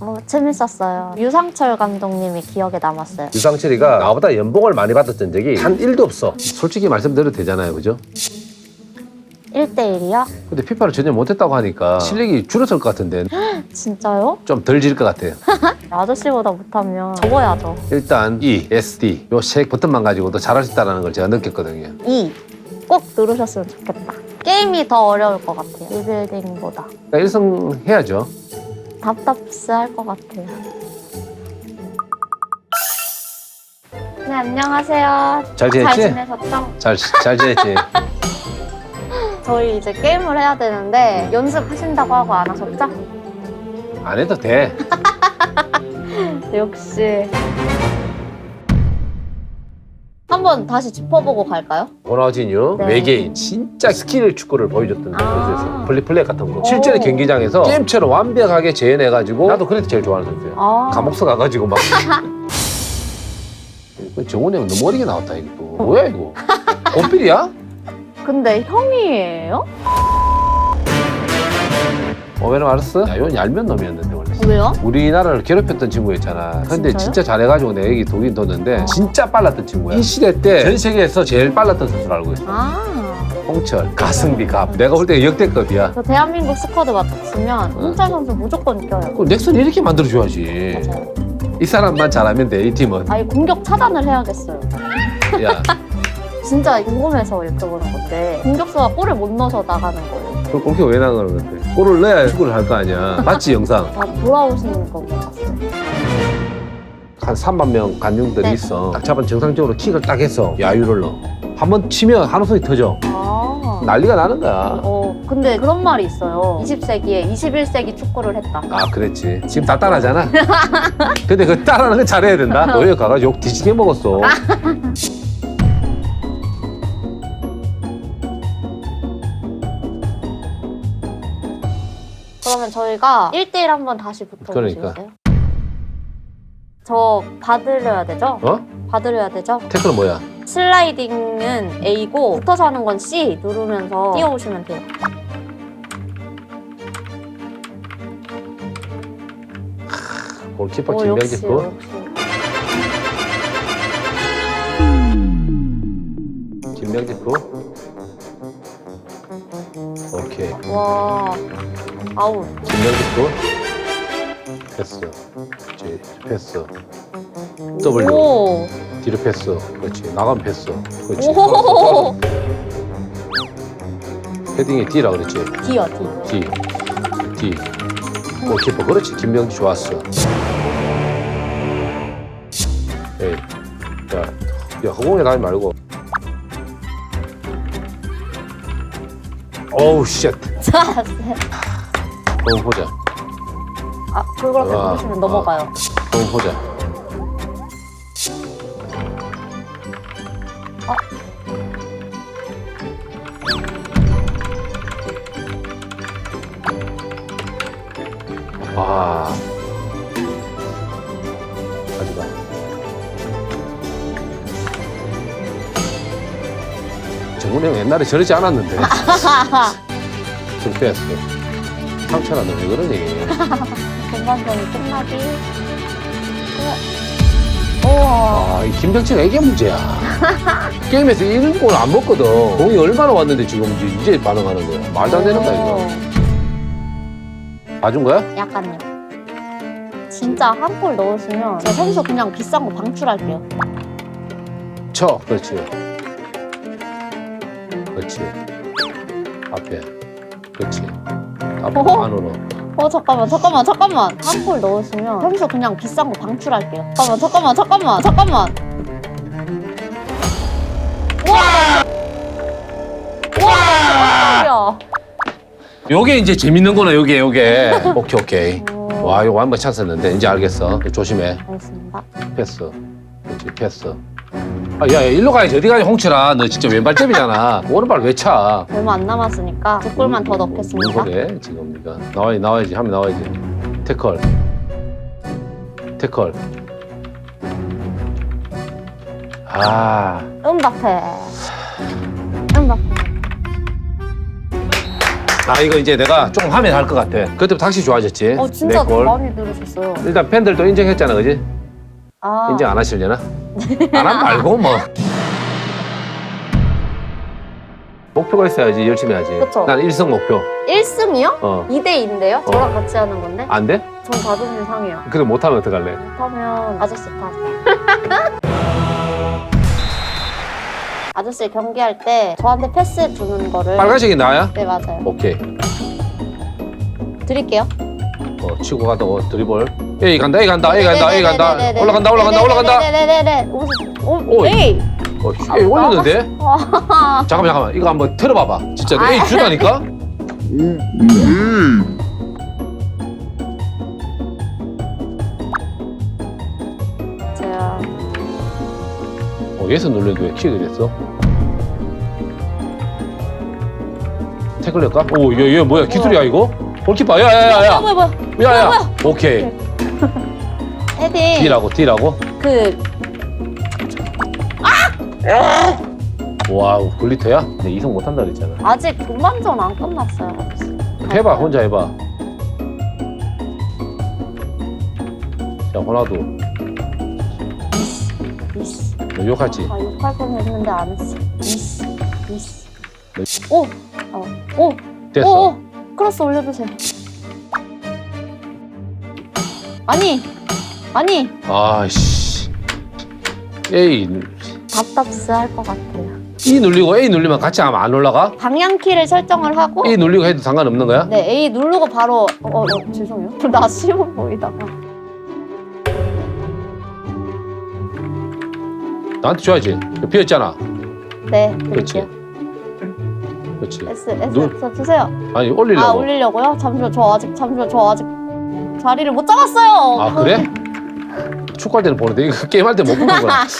어, 재밌었어요. 유상철 감독님이 기억에 남았어요. 유상철이가 나보다 연봉을 많이 받았던 적이 한 일도 없어. 솔직히 말씀드려도 되잖아요, 그죠? 1대1이요? 근데 피파를 전혀 못했다고 하니까 실력이 줄었을 것 같은데 진짜요? 좀 덜 질 것 같아요. 아저씨보다 못하면 접어야죠. 일단 E, S, D 요 세 버튼만 가지고도 잘할 수 있다는 걸 제가 느꼈거든요. 2. 꼭 누르셨으면 좋겠다. 게임이 더 어려울 것 같아요. 리빌딩보다. 그러니까 1승 해야죠. 답답스 할 것 같아요. 네, 안녕하세요. 잘잘 지냈지? 지내셨죠? 잘, 잘 지냈지? 저희 이제 게임을 해야 되는데 연습하신다고 하고 안 하셨죠? 안 해도 돼. 역시. 한번 다시 짚어보고 갈까요? 호나우지뉴 네. 외계인 진짜 스킬 축구를 보여줬던 아. 선수였어요. 플리플레이 같은 거. 실제로 오. 경기장에서 게임처럼 완벽하게 재현해가지고 나도 그래도 제일 좋아하는 선수예요. 아. 감옥서 가가지고 막. 정훈이 형 너무 어리게 나왔다 이거 또. 뭐야 이거? 본필이야? 근데 형이에요? 어, 왜냐면 알았어? 야, 이건 얄면 놈이었는데. 왜요? 우리나라를 괴롭혔던 친구였잖아. 근데 진짜요? 진짜 잘해가지고 내 얘기 독인 뒀는데 진짜 빨랐던 친구야. 이 시대 때 전 세계에서 제일 빨랐던 선수로 알고 있어. 아. 홍철, 가승비, 갑. 내가 볼 때 역대급이야. 저 대한민국 스쿼드 맡았으면 응. 홍철 선수 무조건 껴요. 그럼 넥슨 이렇게 만들어줘야지. 맞아요. 이 사람만 잘하면 돼, 이 팀은. 아니 공격 차단을 해야겠어요. 야, 진짜 궁금해서 이렇게 보는 건데 공격수가 골을 못 넣어서 나가는 거예요. 그 골키 왜 나가는 건데? 골을 넣어야 축구를 할 거 아니야. 맞지, 영상? 다 돌아오시는 거 봤어요. 한 3만 명 관중들이 네. 있어. 딱 잡은 정상적으로 킥을 딱 해서 야유를 넣어. 한 번 치면 한우 소리 터져. 아. 난리가 나는 거야. 어, 근데 그런 말이 있어요. 20세기에 21세기 축구를 했다. 아, 그랬지. 지금 다 따라하잖아. 근데 그 따라하는 건 잘해야 된다. 너희 가가지고 욕 뒤지게 먹었어. 그러면 저희가 1대1 한번 다시 붙어보시겠어요? 그러니까. 저 받으려야 되죠? 어? 받으려야 되죠? 태클은 뭐야? 슬라이딩은 A고 붙어서 하는 건 C 누르면서 뛰어오시면 돼요. 골키퍼 어, 김명지 역시, 거? 역시. 거? 오케이. 와, 아우. 거? 패스. 그렇지. 패스. W. 오, 뒤로 패스. 그렇지. 나가면 패스. 그렇지. 오, 헤딩이 D라 그랬지. D요, D. D. D. 골키퍼. 그렇지. 김명지 좋았어. 에이. 야, 야, 허공에 가지 말고. 어우, 쉣. 자, 한번 보자. 아, 누르시면 아. 넘어가요. 한번 보자. 어? 아. 가지마. 정훈이 형 옛날에 저러지 않았는데. 좀 빼었어. 상처나 너왜 그러니? 전반전이 끝나기. 우와. 아, 이 김병치가 이게 문제야. 게임에서 이런 걸 안 먹거든. 공이 얼마나 왔는데 지금 이제, 이제 반응하는 거야. 말도 안 되는 거야, 이거. 봐준 거야? 약간요. 진짜 한 골 넣으시면 저 선수 그냥 비싼 거 방출할게요. 쳐. 그렇지. 그렇지. 앞에. 그렇지. 앞, 어허. 안으로. 어 잠깐만 잠깐만 잠깐만 한 골 넣으시면 선수 그냥 비싼 거 방출할게요. 잠깐만 잠깐만 잠깐만 잠깐만. 와. 와. 요게 이제 재밌는 거네, 요게, 요게. 오케이, 오케이. 와, 이거 완전 찬스였는데. 이제 알겠어. 조심해. 알겠습니다. 패스. 그렇지, 패스. 아, 야, 야, 일로 가야지. 어디 가냐, 홍철아. 너 진짜 왼발잡이잖아. 오른발 왜 차? 얼마 안 남았으니까 두 골만 더 넣겠습니다. 그래 지금 네가 나와야지 나와야지 하면 나와야지 태클 태클 아 음바페. 음바페. 아 이거 이제 내가 조금 하면 할 것 같아. 그때부터 확실히 좋아졌지. 어 진짜 내 골. 많이 늘으셨어요. 일단 팬들도 인정했잖아, 그지? 아 인정 안 하시려나? 안 하면 말고 뭐. 목표가 있어야지 열심히 하지. 그쵸. 난 일성 목표. 1승이요? 어. 2대2인데요? 저랑 같이 하는 건데? 안 돼? 전 자존심 상해요. 그래 못하면 어떡할래? 못하면 아저씨 탓. 아저씨 경기할 때 저한테 패스 주는 거를 빨간색이 나야? 네 맞아요. 오케이. 드릴게요. 어, 치고 가다 어, 드리블. 에이 간다, 에이 간다, 에이 간다, 에이 간다. 올라간다, 올라간다, 올라간다. 네네네네. 오, 오, 오, 에이. 어, 씨, 에이 올렸는데? 와. 잠깐만, 잠깐만. 이거 한번 틀어봐봐. 진짜 아. 에이 주다니까? 제가 어, 얘서 눌렸는데 왜 키가 됐어? 태클 낼까? 오, 얘, 얘 뭐야? 기술이야, 이거? 골키퍼, 야, 야, 야, 야. 뭐야 뭐야. 야, 야. 뭐야? 오케이. 헤딩. D라고, D라고. 그 와우, 글리터야? 내 이성 못한다 그랬잖아. 아직 동반전 안 끝났어요. 해봐, 혼자 해봐. 자. 이씨. 너 욕하지? 아 욕할 뻔 했는데 안 했어. 이씨. 이씨. 오. 어. 오. 됐어. 오, 오. 크로스 올려주세요. 아니. 아니. 아이씨. 에이, 답답스 할 것 같아요. E 눌리고 A 눌리면 같이 하면 안 올라가? 방향키를 설정을 하고 E 눌리고 해도 상관없는 거야? 네 A 누르고 바로 어, 어, 어 죄송해요. 나 쉬워 보이다가 나한테 줘야지. 비었잖아. 네 그렇지. 드릴게요. 그렇지. S S 누- 저 주세요. 아니, 올리려고. 아 올리려고요? 잠시만 저 아직 잠시만 저 아직 자리를 못 잡았어요. 아, 그래? 축구할 때는 보는데 이거 게임할 때 못 보는 거야.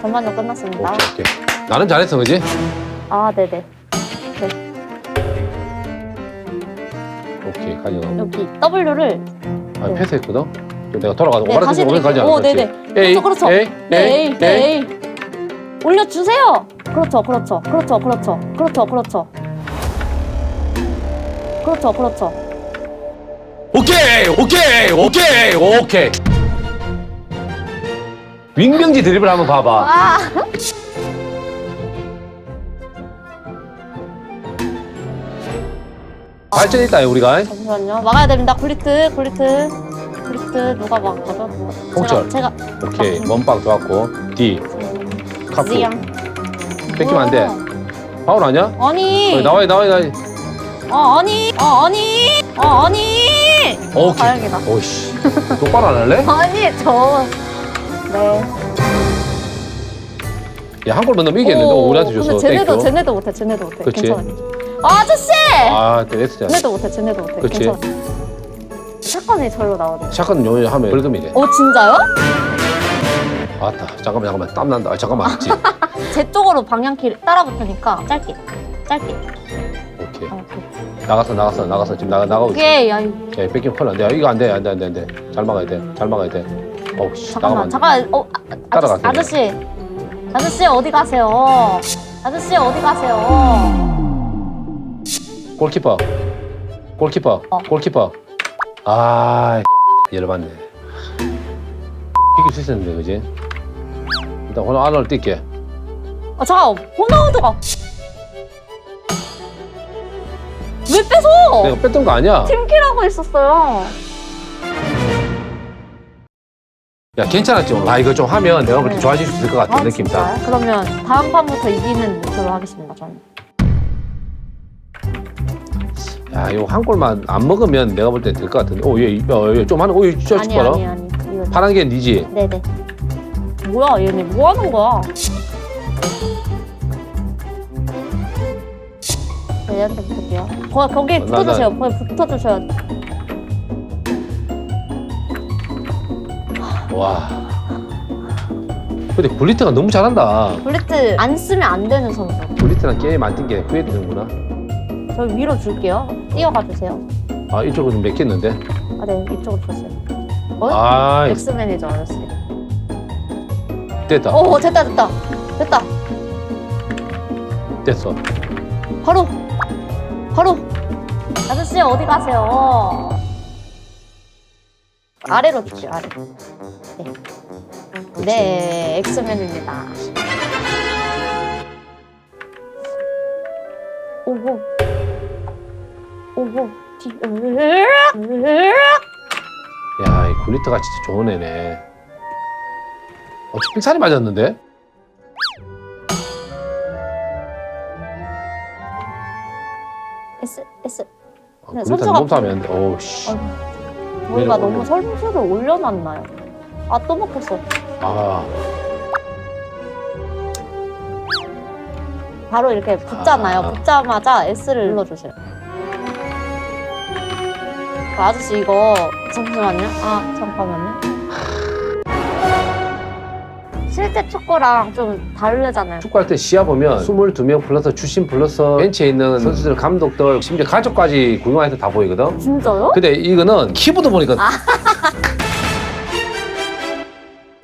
전반전 끝났습니다. 오케이, 오케이. 나는 잘했어, 그지? 아 네네 오케이, 가져가. 여기 W를 아, 네. 패스했거든? 또 내가 돌아가서 네, 다시 오래 가지 드릴게요. 않아. 오, 네네. 그렇죠, 그렇죠. 네 A 네. A 올려주세요. 그렇죠 그렇죠 그렇죠 그렇죠 그렇죠 그렇죠 그렇죠 그렇죠. 오케이, 오케이, 오케이, 오케이. 윙병지 드리블 한번 봐봐. 아 발전 있다, 우리가. 잠시만요. 막아야 됩니다. 굴리트, 굴리트, 굴리트 누가 막거든? 홍철. 제가 오케이, 원빵 좋았고. D. 제가 카프. 지양. 뺏기면 안 돼. 파울 아니야? 아니. 어, 나와야, 나와야, 나와야. 어 아니. 어 아니. 어 아니. 오케이. 다행이다. 오이씨. 똑바로 안 할래? 아니 저. 네. 야, 한 골만 넣으면 이겼는데, 오, 우리한테 줬어. 근데 쟤네도 땡큐. 쟤네도 못해. 쟤네도 못해. 그치. 괜찮아. 아, 아저씨. 아, 됐어. 쟤네도 못해. 쟤네도 못해. 그치. 괜찮아. 사건이 절로 나오네. 샷건 요 하면 벌금이 돼. 어 진짜요? 아따, 잠깐만, 잠깐만. 땀 난다. 아, 잠깐만. 있지. 제 쪽으로 방향키 따라 붙으니까 짧게, 짧게. 오케이. 어, 오케이. 나갔어, 나갔어, 나갔어. 지금 나가, 나가고 있어. 오케이. 아이. 야, 뺏기면 큰일 난다. 야, 이거 안 돼, 안 돼, 안 돼, 안 돼. 잘 막아야 돼. 잘 막아야 돼. 어우, 씨. 나가면 잠깐만, 안. 잠깐. 어, 아, 따라가세요. 아저씨, 아저씨, 아저씨 어디 가세요? 아저씨 어디 가세요? 골키퍼. 골키퍼. 어. 골키퍼. 아, 열받네. 이길 수 있었는데, 그지? 일단 오늘 안을 뛸게. 아 잠깐, 호나우드가 왜 뺏어? 내가 뺐던 거 아니야? 팀킬하고 있었어요. 야, 괜찮았지, 오늘. 아, 이거 좀 하면 내가 볼때 네. 좋아질 수 있을 것 같은 아, 느낌 딱. 진짜요? 그러면 다음 판부터 이기는 목표로 하겠습니다. 저는. 야, 이거 한 골만 안 먹으면 내가 볼 때 될 것 같은데. 오, 얘, 야, 얘, 좀 하는, 오, 얘 진짜 아니 봐라. 아니 아니. 이거. 파란 게 니지? 네네. 뭐야 얘네 뭐 하는 거야? 네, 얘한테 붙을게요. 거, 거기 나- 붙어주세요. 거기 붙어주셔야 와. 근데 굴리트가 너무 잘한다. 블리트 안 쓰면 안 되는 선수. 굴리트랑 게임 안 뛴게 후회되는구나. 저 위로 줄게요. 뛰어가 주세요. 아, 이쪽은 좀 맥혔는데. 아, 네, 이쪽으로 줬어요. 어? 아, 줄 알았어요. 됐다. 오, 됐다, 됐다. 됐다. 됐어. 바로 바로 아저씨 어디 가세요? 아래로 주세요 아래. 네. 네 엑스맨입니다. 오호 오호 뒤. 야, 이 굴리트가 진짜 좋은 애네. 어, 삑살이 맞았는데? S S 어, 네, 굴리트는 선수가 몸싸움이 안 돼. 어우, 씨. 뭔가 내려, 너무. 설수를 올려놨나요? 아 또 먹혔어. 아, 바로 이렇게 붙잖아요. 아. 붙자마자 S를 눌러주세요. 그 아저씨 이거 잠시만요. 아 잠깐만요. 실제 축구랑 좀 다르잖아요. 축구할 때 시합 보면 22명 플러스 주심 플러스 벤치에 있는 선수들, 감독들, 심지어 가족까지 구경해서 다 보이거든? 진짜요? 근데 이거는 키보드 보니까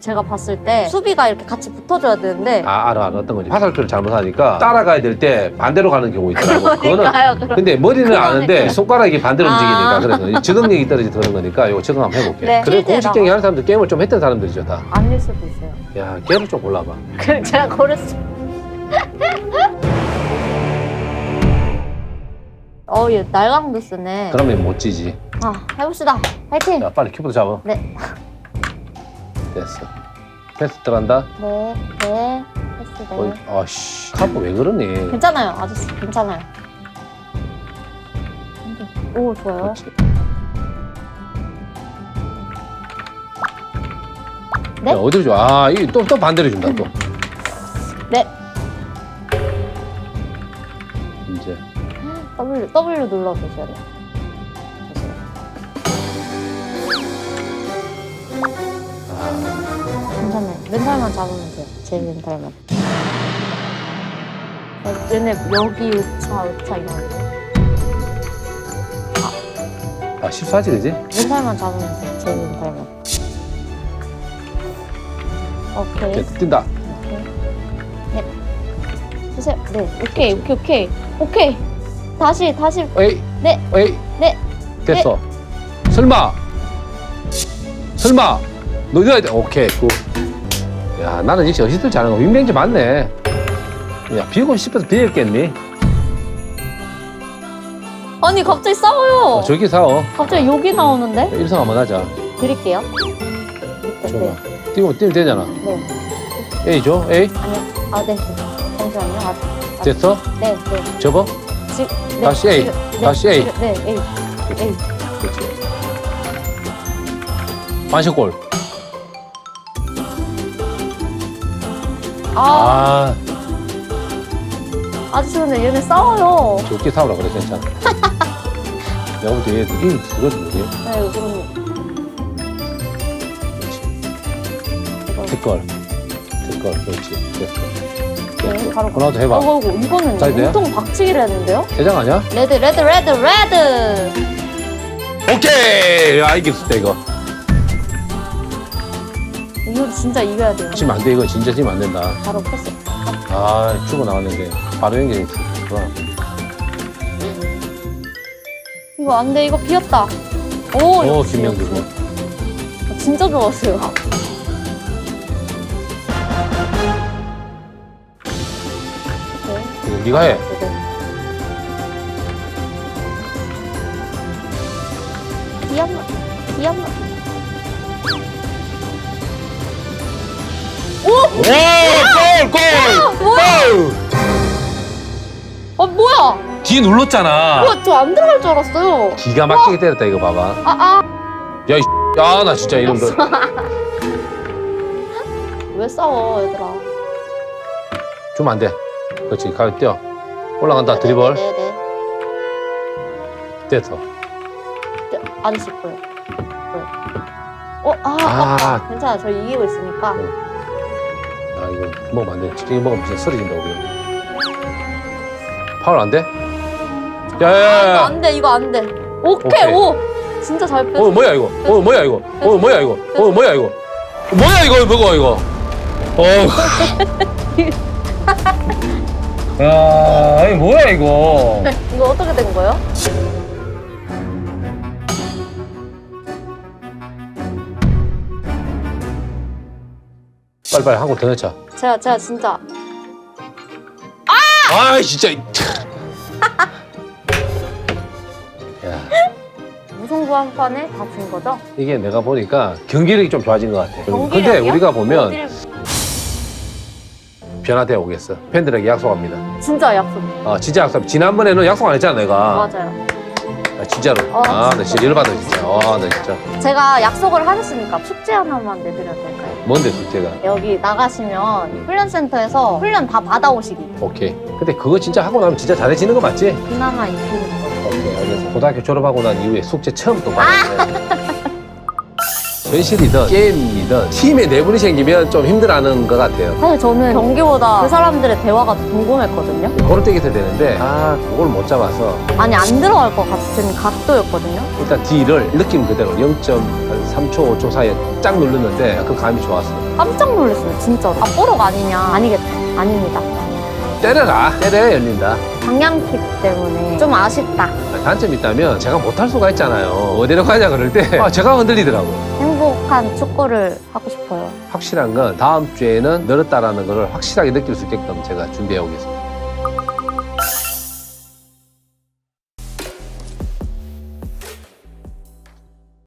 제가 봤을 때 수비가 이렇게 같이 붙어줘야 되는데 아, 알아, 알아. 어떤 건지. 화살표를 잘못하니까 따라가야 될 때 반대로 가는 경우 있더라고. 그거는 그러니까요. 그럼. 근데 머리는 아는데 그러니까. 손가락이 반대로 아. 움직이니까 그래서 이 적응력이 떨어져서 그런 거니까 이거 적응 한번 해볼게. 네, 그리고 필드에다가. 공식 경기 하는 사람들 게임을 좀 했던 사람들이죠 다. 아닐 수도 있어요. 야, 걔를 좀 골라봐. 그 제가 고랬어. 어, 얘 날강도 쓰네. 그러면 못 지지. 아, 해봅시다. 파이팅! 자, 빨리 키보드 잡아. 네. 됐어. 패스 들어간다. 네, 네. 패스 네. 어이, 아씨, 카프 왜 그러니? 괜찮아요, 아저씨. 괜찮아요. 오, 좋아요. 그렇지. 네? 야, 어디로 줘? 아, 이또 또 반대로 준다 또. 네. 이제 W, W 눌러주셔야 돼요. 괜찮아요. 멘탈만 잡으면 돼요. 제 멘탈만. 어, 얘네 여기 의차, 의차 이러는데. 아 실수하지 그지? 멘탈만 잡으면 돼요. 제 멘탈만. 오케이. 뛴다. 오케이. 네. 주세요. 네. 오케이, 오케이, 오케이. 오케이. 다시, 다시. 에이, 네. 에이, 네. 됐어. 설마, 설마, 너 넣어야 돼. 오케이, 굿. 야, 나는 역시 어시스트 잘하는 거 윙뱅지 맞네. 야, 비고 싶어서 비겠겠니? 아니, 갑자기 싸워요. 어, 저기 사오. 갑자기 욕이 나오는데? 일성 한번 하자. 드릴게요. 네, 줘봐. 네. 뛰면 뛰면 되잖아. 네. 에이 줘, 에이 아니요. 아, 네. 잠시만요. 아, 아, 됐어? 네, 네. 접어. 지, 네. 다시 A. 지금, 네, 다시 A. 지금, 네, A. A. 반샷골. 아, 아, 아저씨 근데 얘네 싸워요. 좋게 사오라 그래 괜찮아. 내가 볼 때 얘들 이 그거지 뭐지? 네, 그럼 이거. 특걸. 특걸. 그렇지. 됐어. 네. 바로. 하나도 해봐. 어이구, 이거는 잘 돼요? 온통 박치기를 했는데요? 대장 아니야? 레드, 레드, 레드, 레드! 오케이! 아, 이겼을 때 이거. 이거 진짜 이겨야 돼요. 지금 안 돼. 이거 진짜 지금 안 된다. 바로 패스. 아, 죽어 나갔는데. 바로 연결했어. 좋아. 이거 안 돼, 이거 비었다. 오, 오, 역시, 김명주. 역시. 진짜 좋았어요. 네, 이거 네가 해. 네, 네. 비한번 비한번 오! 골! 골! 뭐야? 골! 아 뭐야? 뒤 눌렀잖아. 뭐야 저안 들어갈 줄 알았어요 기가 막히게 때렸다, 이거 봐봐. 아아 야, 이 야, 나 진짜 이런 거. 왜 싸워 얘들아 주면 안 돼. 그렇지, 가요 뛰어. 올라간다, 드리블. 네네 됐어. 아저씨 보여 보여 어아 아, 아. 아, 괜찮아 저 이기고 있으니까 아, 이거 먹으면 안 돼. 지금 먹으면 진짜 쓰러진다, 우리. 파울 안 돼? 야, 야, 아, 야, 이거 야. 안 돼 이거 안 돼 오케이, 오케이. 오 진짜 잘 뺐어 어, 뭐야, 이거? 어, 뭐야, 이거? 어, 뭐야, 이거? 어, 뭐야, 이거? 뭐야, 이거, 뭐고, 이거? 어, 야, 아니 뭐야 이거? 이거 어떻게 된 거예요? 빨리빨리 한 골 더 넣자. 제가 제가 진짜 아, 진짜. 야, 무승부 한 판에 다준 거죠? 이게 내가 보니까 경기력이 좀 좋아진 것 같아. 근데 경기력이요? 우리가 보면 어디를- 변화되어 오겠어. 팬들에게 약속합니다. 진짜 약속 아, 진짜 약속. 지난번에는 약속 안 했잖아, 내가. 맞아요. 아, 진짜로. 어, 아, 나 진짜. 열받아, 진짜. 아, 나 진짜. 제가 약속을 하셨으니까 숙제 하나만 내드려도 될까요? 뭔데, 숙제가. 여기 나가시면 훈련센터에서 훈련 다 받아오시기. 오케이. 근데 그거 진짜 하고 나면 진짜 잘해지는 거 맞지? 그나마 입히는 거. 오케이, 알겠어. 고등학교 졸업하고 난 이후에 숙제 처음 또 받았네. 현실이든 게임이든 팀에 내분이 생기면 좀 힘들어하는 것 같아요. 사실 저는 경기보다 그 사람들의 대화가 더 궁금했거든요. 그럴 때 곁에 되는데 아 그걸 못 잡아서 아니 안 들어갈 것 같은 각도였거든요. 일단 D를 느낌 그대로 0.3초 5초 사이에 쫙 누르는데 그 감이 좋았어. 깜짝 놀랐어요, 진짜로. 아, 뽀록 아니냐? 아니겠다. 아닙니다. 때려라. 때려야 열린다. 방향킥 때문에 좀 아쉽다. 단점이 있다면 제가 못할 수가 있잖아요. 어디로 가냐 그럴 때 아, 제가 흔들리더라고. 행복한 축구를 하고 싶어요. 확실한 건 다음 주에는 늘었다라는 걸 확실하게 느낄 수 있게끔 제가 준비해 오겠습니다.